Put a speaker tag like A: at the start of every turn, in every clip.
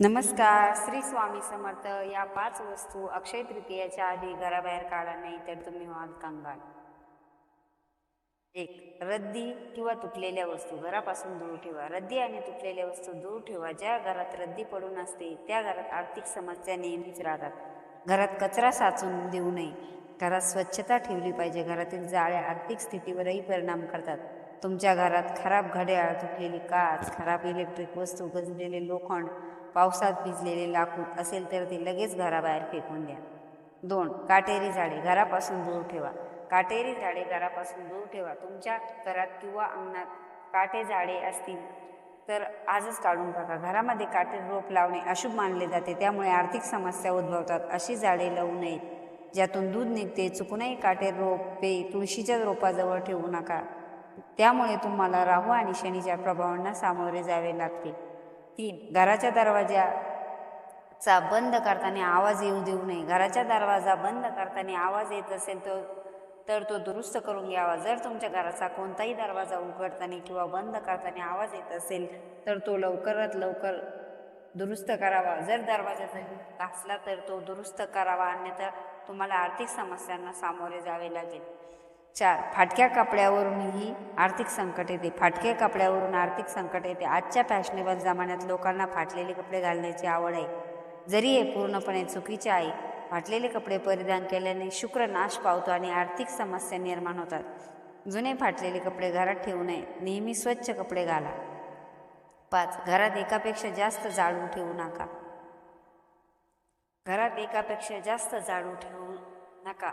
A: नमस्कार श्री स्वामी समर्थ. या पाच वस्तू अक्षय तृतीयाच्या आधी घराबाहेर काढा नाही तर तुम्ही व्हाल कंगाल. एक रद्दी किंवा तुटलेल्या वस्तू. घरापासून दूर ठेवा. रद्दी आणि तुटलेल्या वस्तू दूर ठेवा. ज्या घरात रद्दी पडून असते त्या घरात आर्थिक समस्या नेहमीच राहतात. घरात कचरा साचून देऊ नये. घरात स्वच्छता ठेवली पाहिजे. घरातील जाळ्या आर्थिक स्थितीवरही परिणाम करतात. तुमच्या घरात खराब घड्याळ तुटलेली काच खराब इलेक्ट्रिक वस्तू गंजलेले लोखंड पावसात भिजलेले लाकूड असेल तर ते लगेच घराबाहेर फेकून द्या. दोन काटेरी झाडे घरापासून दूर ठेवा. काटेरी झाडे घरापासून दूर ठेवा. तुमच्या घरात किंवा अंगणात काटे झाडे असतील तर आजच काढून टाका. घरामध्ये काटेरी रोप लावणे अशुभ मानले जाते. त्यामुळे आर्थिक समस्या उद्भवतात. अशी झाडे लावू नयेत ज्यातून दूध निघते. चुकूनही काटे रोपे तुळशीच्या रोपाजवळ ठेवू नका. त्यामुळे तुम्हाला राहू आणि शनीच्या प्रभावांना सामोरे जावे लागते. तीन. घराच्या दरवाजाचा बंद करताना आवाज येऊ देऊ नये. घराचा दरवाजा बंद करताना आवाज येत असेल तर तर तो दुरुस्त करून घ्यावा. जर तुमच्या घराचा कोणताही दरवाजा उघडताना किंवा बंद करताना आवाज येत असेल तर तो लवकरात लवकर दुरुस्त करावा. जर दरवाजा जरी घासला तर तो दुरुस्त करावा. अन्यथा तुम्हाला आर्थिक समस्यांना सामोरे जावे लागेल. चार फाटक्या कपड्यावरूनही आर्थिक संकट येते. फाटक्या कपड्यावरून आर्थिक संकट येते. आजच्या फॅशनेबल जमान्यात लोकांना फाटलेले कपडे घालण्याची आवड आहे. जरी हे पूर्णपणे चुकीचे आहे फाटलेले कपडे परिधान केल्याने शुक्र नाश पावतो आणि आर्थिक समस्या निर्माण होतात. जुने फाटलेले कपडे घरात ठेवू नये. नेहमी स्वच्छ कपडे घाला. पाच घरात एकापेक्षा जास्त जाळू ठेवू नका. घरात एकापेक्षा जास्त जाळू ठेवू नका.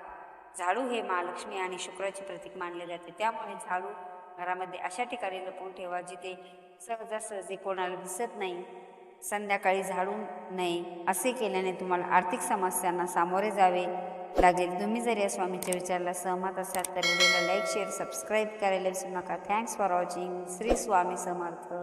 A: झाडू हे महालक्ष्मी आणि शुक्राचे प्रतीक मानले जाते. त्यामुळे झाडू घरामध्ये अशा ठिकाणी लपवून ठेवा जिथे सहजासहजी कोणाला दिसत नाही संध्याकाळी झाडू नये असे केल्याने तुम्हाला आर्थिक समस्यांना सामोरे जावे लागेल. तुम्ही जर या स्वामीच्या विचाराला सहमत असाल तर व्हिडिओला लाईक शेअर सबस्क्राईब करायला विसरू नका. Thanks for watching Shri Swami Samarth.